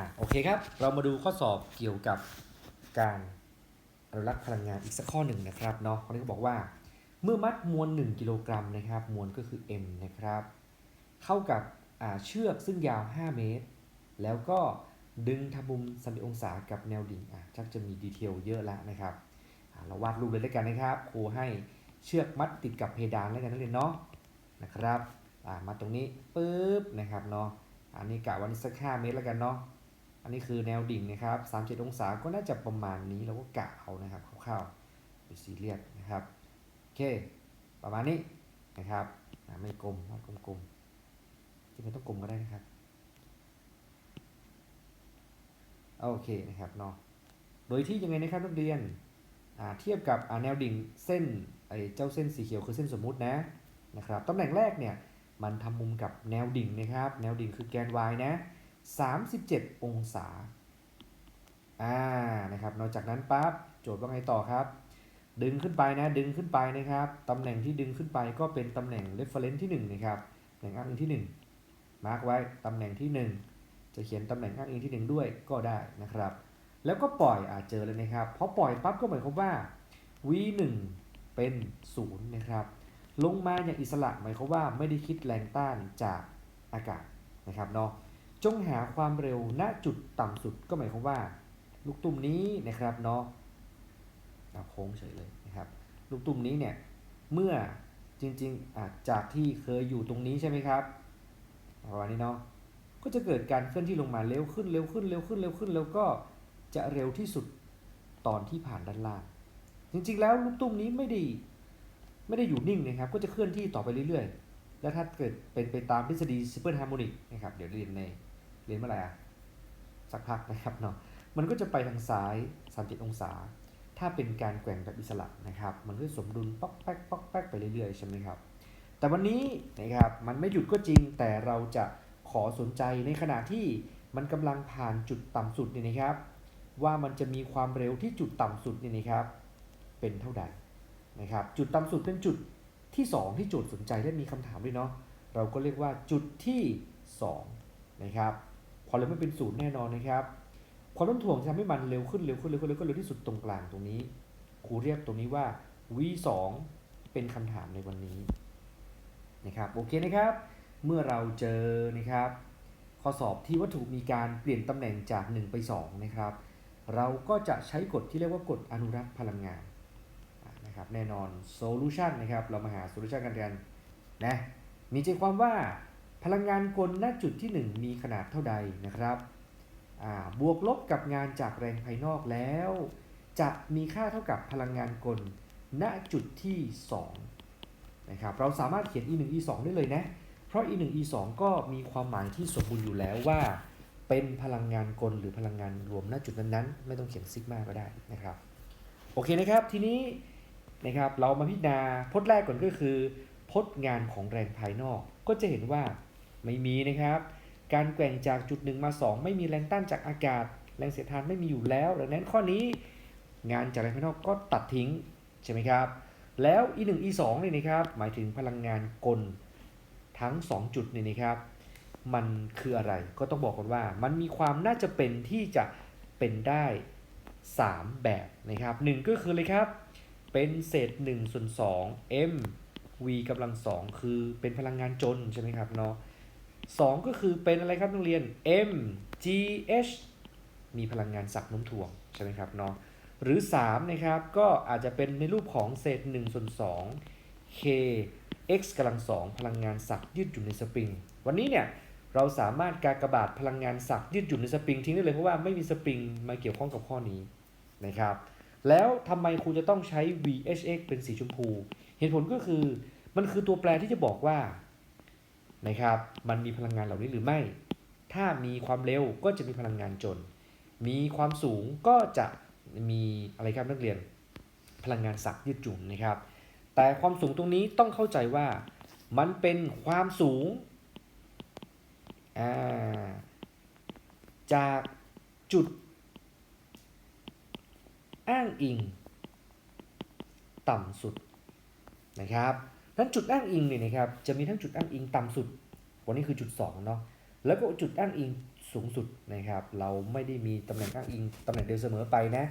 อะโอเคครับ เรามาดูข้อสอบเกี่ยวกับการอนุรักษ์พลังงานอีกสักข้อหนึ่งนะครับเนาะข้อนี้ก็บอกว่า เมื่อมัดมวล 1 กิโลกรัมนะครับมวลก็คือ m นะครับเข้ากับเชือกซึ่งยาว 5 เมตร แล้วก็ดึงทำมุม30องศากับแนวดิ่งอะชักจะมีดีเทลเยอะแล้วนะครับเราวาดรูปเลยแล้วกันนะครับครูให้เชือกมัดติดกับเพดานแล้วกันนักเรียนเนาะนะครับมาตรงนี้ปุ๊บนะครับเนาะอันนี้กะวันนี้สัก5เมตรแล้วกันเนาะ อันนี้คือแนวดิ่งนะครับ37 องศาก็น่าจะประมาณนี้เราก็กะเอานะครับคร่าวๆไปซีเรียสนะครับโอเค ประมาณนี้นะครับไม่กลมวาดกลมๆที่ไม่ต้องกลมก็ได้นะครับโอเคนะครับเนาะโดยที่ยังไงนะครับนักเรียนเทียบกับแนวดิ่งเส้นไอ้เจ้าเส้นสีเขียวคือเส้นสมมุตินะนะครับตำแหน่งแรกเนี่ยมันทำมุมกับแนวดิ่งนะครับ แนวดิ่งคือแกน y นะ 37 องศา อ่า นะครับ นอกจากนั้นปั๊บ โจทย์ว่าไงต่อครับ ดึงขึ้นไปนะ ดึงขึ้นไปนะครับ ตำแหน่งที่ดึงขึ้นไปก็เป็นตำแหน่ง reference ที่1นะครับ ตำแหน่งอ้างอิงที่ 1 มาร์กไว้ ตำแหน่งที่ 1 จะเขียนตำแหน่งอ้างอิงที่ 1 ด้วยก็ได้นะครับ แล้วก็ปล่อยอาจเจอเลยนะครับพราะปล่อยปั๊บก็หมายความว่า v 1เป็น 0 นะครับ ลงมาอย่างอิสระหมายความว่าไม่ได้คิดแรงต้านจากอากาศนะครับเนาะ จงหาความเร็วณจุดต่ำสุดก็หมายความว่า ลูกตุ่มนี้นะครับเนาะเอาโค้งเฉยเลยนะครับ ลูกตุ่มนี้เนี่ยเมื่อจริงๆอะจากที่เคยอยู่ตรงนี้ใช่ไหมครับประมาณนี้เนาะก็จะเกิดการเคลื่อนที่ลงมาเร็วขึ้นเร็วขึ้นเร็วขึ้นเร็วขึ้น แล้วก็จะเร็วที่สุดตอนที่ผ่านด้านล่าง จริงๆแล้วลูกตุ้มนี้ไม่ได้ไม่ได้อยู่นิ่งนะครับ ก็จะเคลื่อนที่ต่อไปเรื่อยๆ แล้วถ้าเกิดเป็นไปตามทฤษฎีซิ m เ l e ฮาร์โมนิกนะครับ เดี๋ยวเรียนใน รียนเมื่อไหร่อะสักพักนะครับเนาะมันก็จะไปทางซ้าย 37 องศา ถ้าเป็นการแกว่งแบบอิสระนะครับ มันก็จะสมดุลป๊อกแป๊กป๊อกแป๊กไปเรื่อยๆใช่ไหมครับ แต่วันนี้นะครับมันไม่หยุดก็จริง แต่เราจะขอสนใจในขณะที่มันกำลังผ่านจุดต่ำสุดเนี่ยนะครับ ว่ามันจะมีความเร็วที่จุดต่ำสุดเนี่ยนะครับ เป็นเท่าใดนะครับ จุดต่ำสุดเป็นจุดที่ 2 ที่โจทย์สนใจและมีคำถามด้วยเนาะเราก็เรียกว่าจุดที่2นะครับ ความเร็วไม่เป็นศูนย์แน่นอนนะครับความโน้มถ่วงจะทำให้มันเร็วขึ้นเร็วขึ้นเร็วขึ้นเร็วขึ้นเร็วที่สุดตรงกลางตรงนี้ครูเรียกตรงนี้ว่า v2 เป็นคำถามในวันนี้นะครับโอเคนะครับ เมื่อเราเจอนะครับ ข้อสอบที่วัตถุมีการเปลี่ยนตำแหน่งจาก 1 ไป 2 นะครับ เราก็จะใช้กฎที่เรียกว่ากฎอนุรักษ์พลังงานนะครับแน่นอน solution นะครับเรามาหา solution กันกันนะมีใจความว่า พลังงานกลณจุดที่ 1 มีขนาดเท่าใดนะครับ บวกลบกับงานจากแรงภายนอกแล้ว จะมีค่าเท่ากับพลังงานกลณจุดที่2นะครับ เราสามารถเขียน e 1 e 2ได้เลยนะ เพราะ e 1 e 2ก็มีความหมายที่สมบูรณ์อยู่แล้วว่า เป็นพลังงานกลหรือพลังงานรวมณจุดนั้นๆ ไม่ต้องเขียนซิกมาก็ได้นะครับ โอเคนะครับ ทีนี้นะครับเรามาพิจารณาพจน์แรกก่อนก็คือพจน์งานของแรงภายนอก ก็จะเห็นว่า ไม่มีนะครับ การแกว่งจากจุดหนึ่งมา 2 ไม่มีแรงต้านจากอากาศ แรงเสียดทานไม่มีอยู่แล้วดังนั้นข้อนี้งานจากแรงภายนอกก็ตัดทิ้งใช่ไหมครับ แล้ว e 1 e 2นี่นะครับ หมายถึงพลังงานกลทั้ง 2 จุดนี่นะครับ มันคืออะไรก็ต้องบอกกันว่า มันมีความน่าจะเป็นที่จะเป็นได้ 3 แบบนะครับหนึ่งก็คือเลยครับ เป็นเศษ1ส่วน2 m v กำลัง2คือเป็นพลังงานจนใช่ไหมครับเนาะ สองก็คือเป็นอะไรครับนักเรียน m g h มีพลังงานสักน้มถ่วง ใช่ไหมครับเนาะหรือ 3 นะครับ ก็อาจจะเป็นในรูปของเศษ1ส่วน2 k x กำลังสองพลังงานสักยืดหยุ่นในสปริง วันนี้เนี่ยเราสามารถกากระบาทพลังงานสักยืดหยุ่นในสปริงทิ้งได้เลยเพราะว่าไม่มีสปริงมาเกี่ยวข้องกับข้อนี้นะครับ แล้วทำไมครูจะต้องใช้ VHX เป็นสีชมพู เหตุผลก็คือมันคือตัวแปรที่จะบอกว่า นะครับ มันมีพลังงานเหล่านี้หรือไม่ ถ้ามีความเร็วก็จะมีพลังงานจน มีความสูงก็จะมีอะไรครับนักเรียน พลังงานสักยืดหยุ่นนะครับ แต่ความสูงตรงนี้ต้องเข้าใจว่ามันเป็นความสูงาจากจุด อ้างอิง ต่ำสุดนะครับ นั้นจุดอ้างอิงเนี่ยนะครับจะมีทั้งจุดอ้างอิงต่ำสุด วันนี้คือจุด2เนาะแล้วก็จุดอ้างอิงสูงสุดนะครับ เราไม่ได้มีตำแหน่งอ้างอิงตำแหน่งเดียวเสมอไปนะ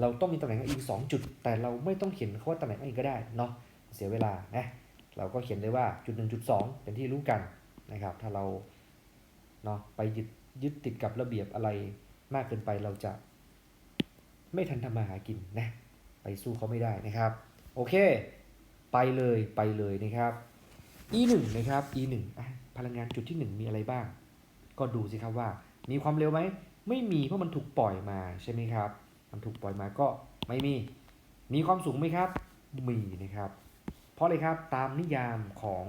เราต้องมีตำแหน่งอ้างอิง 2 จุด แต่เราไม่ต้องเขียนเขาว่าตำแหน่งอ้างอิงก็ได้เนาะเสียเวลานะเราก็เขียนได้ว่าจุด1จุด2เป็นที่รู้กันนะครับ ถ้าเราเนาะไปยึดยึดติดกับระเบียบอะไรมากเกินไปเราจะ ไม่ทันทำมาหากินนะไปสู้เขาไม่ได้นะครับ โอเค ไปเลยไปเลยนะครับ e 1 นะครับ e 1อะพลังงานจุดที่ 1 มีอะไรบ้าง ก็ดูสิครับว่า มีความเร็วไหม ไม่มีเพราะมันถูกปล่อยมาใช่ไหมครับ มันถูกปล่อยมาก็ไม่มี มีความสูงไหมครับ มีนะครับ เพราะอะไรครับตามนิยามของ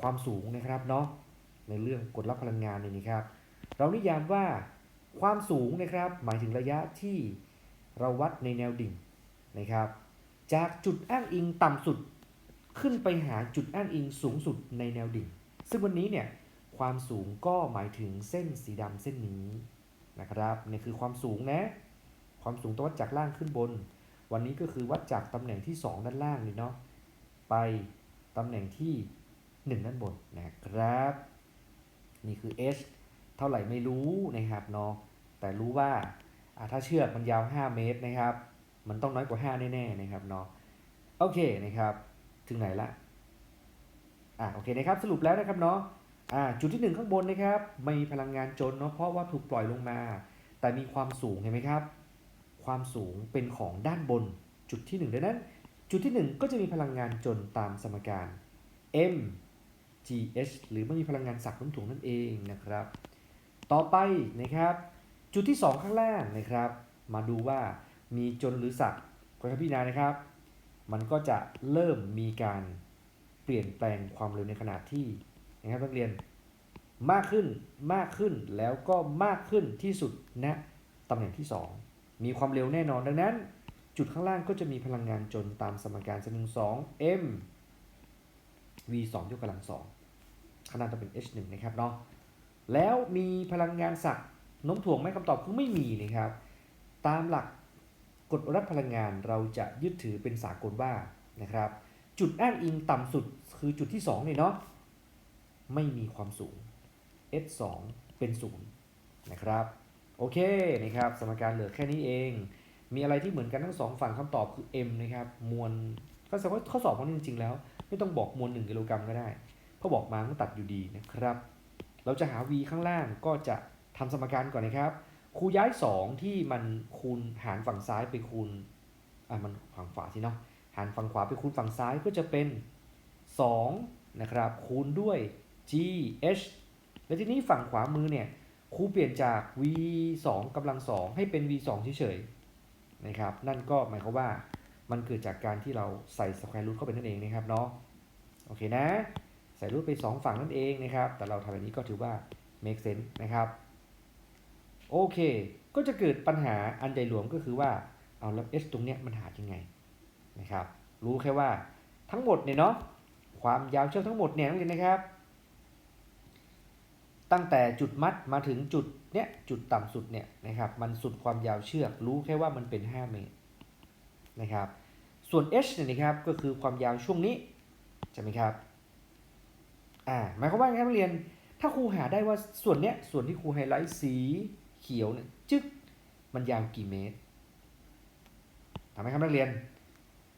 ความสูงนะครับเนาะในเรื่องกฎลับพลังงานนี่นะครับ เรานิยามว่าความสูงนะครับ หมายถึงระยะที่เราวัดในแนวดิ่งนะครับ จากจุดอ้างอิงต่ำสุด ขึ้นไปหาจุดอ้างอิงสูงสุดในแนวดิ่ง ซึ่งวันนี้เนี่ยความสูงก็หมายถึงเส้นสีดำเส้นนี้นะครับนี่คือความสูงนะ ความสูงต้องวัดจากล่างขึ้นบน วันนี้ก็คือวัดจากตำแหน่งที่ 2 ด้านล่างนี่เนาะไปตำแหน่งที่ 1 ด้านบนนะครับ นี่คือ h เท่าไหร่ไม่รู้นะครับเนาะแต่รู้ว่าอ่าถ้าเชือกมันยาว 5 เมตรนะครับ มันต้องน้อยกว่า 5 แน่ๆนะครับเนาะโอเคนะครับ ถึงไหนละอ่าโอเคนะครับสรุปแล้วนะครับเนาะอ่าจุดที่ 1 ข้างบนนะครับไม่มีพลังงานจนเนาะเพราะว่าถูกปล่อยลงมา แต่มีความสูงเห็นไหมครับ ความสูงเป็นของด้านบนจุดที่ 1 ดังนั้น จุดที่ 1 ก็จะมีพลังงานจนตามสมการ m g h หรือไม่มีพลังงานสักน้ำถ่วงนั่นเองนะครับ ต่อไปนะครับ จุดที่ 2 ข้างล่างนะครับ มาดูว่ามีจนหรือสักก็ให้พี่นานะครับ มันก็จะเริ่มมีการเปลี่ยนแปลงความเร็วในขนาดที่นะครับนักเรียนมากขึ้นมากขึ้นแล้วก็มากขึ้นที่สุดณตำแหน่งที่ 2 มีความเร็วแน่นอนดังนั้น จุดข้างล่างก็จะมีพลังงานจนตามสมการสนึง2 m v 2ยกกำลัง2ขนาดจะเป็น h 1นะครับเนาะแล้วมีพลังงานสักน้มถ่วงไหมคำตอบคือไม่มีนะครับ ตามหลัก กฎรับพลังงานเราจะยึดถือเป็นสากลว่านะครับ จุดอ้างอิงต่ำสุดคือจุดที่2เนี่ยเนาะไม่มีความสูง h 2เป็นศูนย์นะครับ โอเคนะครับสมการเหลือแค่นี้เอง มีอะไรที่เหมือนกันทั้งสองฝั่งคำตอบคือ m นะครับ มวลก็แสดงว่าข้อสอบของนี้จริงๆแล้ว ไม่ต้องบอกมวล 1 กิโลกรัมก็ได้เพราะบอกมาก็ตัดอยู่ดีนะครับ เราจะหา v ข้างล่างก็จะทำสมการก่อนนะครับ คูย้าย 2 ที่มันคูณหารฝั่งซ้ายไปคูณอะมันฝั่งขวาสิเนาะหารฝั่งขวาไปคูณฝั่งซ้ายก็จะเป็น2นะครับคูณด้วย g h แล้วทีนี้ฝั่งขวามือเนี่ยครูเปลี่ยนจาก v 2กำลัง 2 ให้เป็น v 2เฉยๆนะครับนั่นก็หมายความว่ามันเกิดจากการที่เราใส่สแควร์รูทเข้าไปนั่นเองนะครับเนาะโอเคนะ ใส่รูทไป 2 ฝั่งนั่นเองนะครับ แต่เราทำแบบนี้ก็ถือว่า make sense นะครับ โอเค ก็จะเกิดปัญหาอันใหญ่หลวงก็คือว่าเอาแล้ว h ตรงเนี้ยมันหายังไงนะครับ รู้แค่ว่าทั้งหมดเนี่ยเนาะความยาวเชือกทั้งหมดเนี่ยนักเรียนนะครับ ตั้งแต่จุดมัดมาถึงจุดเนี้ยจุดต่ำสุดเนี่ยนะครับมันสุดความยาวเชือก รู้แค่ว่ามันเป็น 5 เมตรนะครับ ส่วน h เนี่ยนะครับก็คือความยาวช่วงนี้ใช่ไหมครับอ่าหมายความว่าไงนักเรียน ถ้าครูหาได้ว่าส่วนเนี้ยส่วนที่ครูไฮไลท์สี เขียวเนี่ยจึ๊กมันยาวกี่เมตรทำไหมครับนักเรียน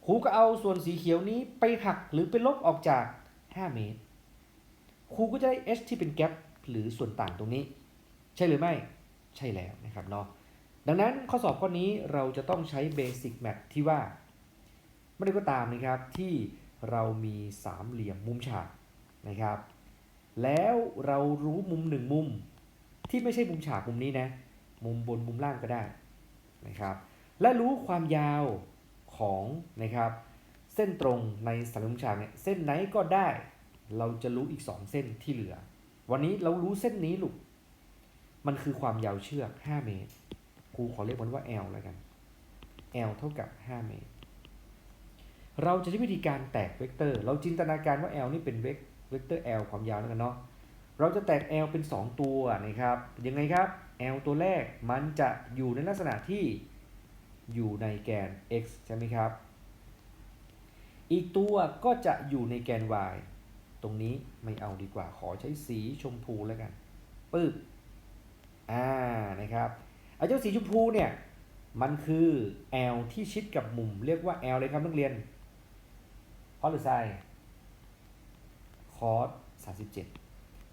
ครูก็เอาส่วนสีเขียวนี้ไปหักหรือไปลบออกจาก 5 เมตรครูก็จะได้ h ที่เป็นแกปหรือส่วนต่างตรงนี้ ใช่หรือไม่ใช่แล้วนะครับเนาะดังนั้นข้อสอบข้อนี้เราจะต้องใช้ Basic Math ที่ว่าไม่ได้ก็ตามนะครับที่เรามีสามเหลี่ยมมุมฉากนะครับ แล้วเรารู้มุมหนึ่งมุม ที่ไม่ใช่มุมฉากมุมนี้นะมุมบนมุมล่างก็ได้นะครับและรู้ความยาวของนะครับเส้นตรงในสามมมุมฉากเนี่ยเส้นไหนก็ได้ เราจะรู้อีก 2 เส้นที่เหลือ วันนี้เรารู้เส้นนี้ลูกมันคือความยาวเชือก 5 เมตรครูขอเรียกมันว่า L แล้วกัน L เท่ากับ 5 เมตร เราจะใช้วิธีการแตกเวกเตอร์ เราจินตนาการว่า L นี่เป็นเวกเวกเตอร์ L ความยาวแล้วกันเนาะ เราจะแตก L เป็น 2 ตัวนะครับ ยังไงครับ L ตัวแรกมันจะอยู่ในลักษณะที่อยู่ในแกน x ใช่ไหมครับ อีกตัวก็จะอยู่ในแกน y ตรงนี้ไม่เอาดีกว่า ขอใช้สีชมพูแล้วกัน ปึ๊บ อ่า นะครับไอ้เจ้าสีชมพูเนี่ย มันคือ L ที่ชิดกับมุม เรียกว่า L เลยครับนักเรียน คอสหรือไซน์คอส37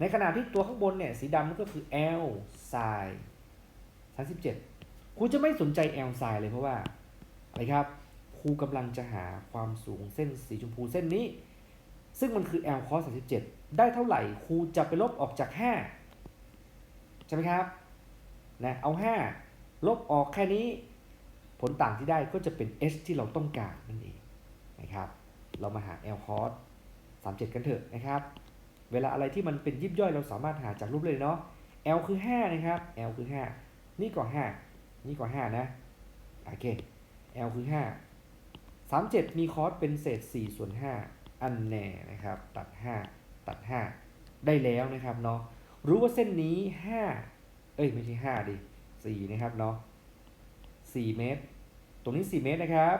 ในขณะที่ตัวข้างบนเนี่ยสีดำก็คือ L ไซน์37ครูจะไม่สนใจ L ไซน์เลยเพราะว่าอะไรครับครูกำลังจะหาความสูงเส้นสีชมพูเส้นนี้ ซึ่งมันคือ L cos 37 ได้เท่าไหร่ครูจะไปลบออกจาก 5 ใช่ไหมครับนะเอา 5 ลบออกแค่นี้ ผลต่างที่ได้ก็จะเป็น h ที่เราต้องการนั่นเองนะครับ เรามาหา L cos 37 กันเถอะนะครับ เวลาอะไรที่มันเป็นยิบย่อยเราสามารถหาจากรูปเลยเนาะ L คือ 5 นะครับ L คือ 5 นี่ก็ 5 นี่ก็ 5 นะ โอเค L คือ 5 37 มีคอสเป็นเศษ 4 ส่วน 5 อันแน่นะครับ ตัด 5 ตัด 5 ได้แล้วนะครับเนาะ รู้ว่าเส้นนี้ 5 เอ้ย ไม่ใช่ 5 ดิ 4 นะครับเนาะ 4 เมตร ตรงนี้ 4 เมตรนะครับ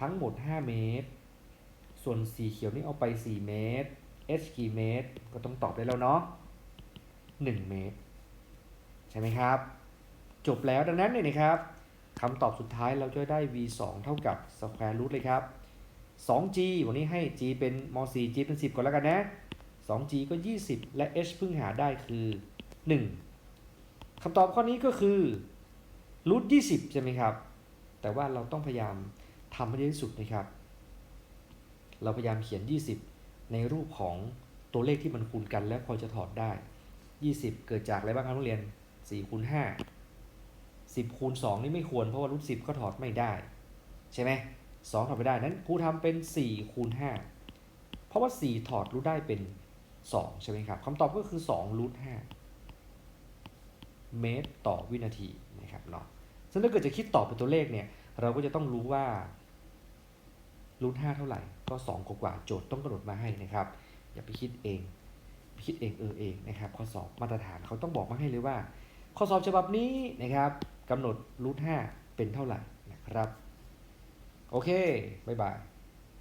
ทั้งหมด 5 เมตร ส่วนสีเขียวนี่เอาไป 4 เมตร h กี่เมตร ก็ต้องตอบได้แล้วเนาะ1 เมตร ใช่ไหมครับ จบแล้วดังนั้นเนี่ยนะครับคำตอบสุดท้ายเราจะได้ v 2เท่ากับ square root เลยครับ 2g วันนี้ให้ g เป็นม 4 g เป็น 10 ก่อนแล้วกันนะ 2g ก็ 20 และ h เพิ่งหาได้คือ 1คำตอบข้อนี้ก็คือรูท20ใช่ไหมครับ แต่ว่าเราต้องพยายามทำให้ได้ที่สุดนะครับ เราพยายามเขียน 20 ในรูปของตัวเลขที่มันคูณกันและพอจะถอดได้ 20 เกิดจากอะไรบ้างครับนักเรียน4คูณ5 10คูณ2นี่ไม่ควรเพราะว่ารูท10ก็ถอดไม่ได้ ใช่ไหม2ถอดไม่ได้นั้นครูทำเป็น4คูณ5เพราะว่า 4 ถอดรูทได้เป็น 2 ใช่ไหมครับคำตอบก็คือ2รูท5เมตรต่อวินาทีนะครับเนาะซึ่งถ้าเกิดจะคิดตอบเป็นตัวเลขเนี่ยเราก็จะต้องรู้ว่ารูท5เท่าไหร่ ก็ 2 กว่าโจทย์ต้องกำหนดมาให้นะครับ อย่าไปคิดเอง คิดเองเออเองนะครับ ข้อสอบมาตรฐานเขาต้องบอกมาให้เลยว่า ข้อสอบฉบับนี้นะครับกำหนดรูทห้าเป็นเท่าไหร่นะครับ โอเค บ๊ายบาย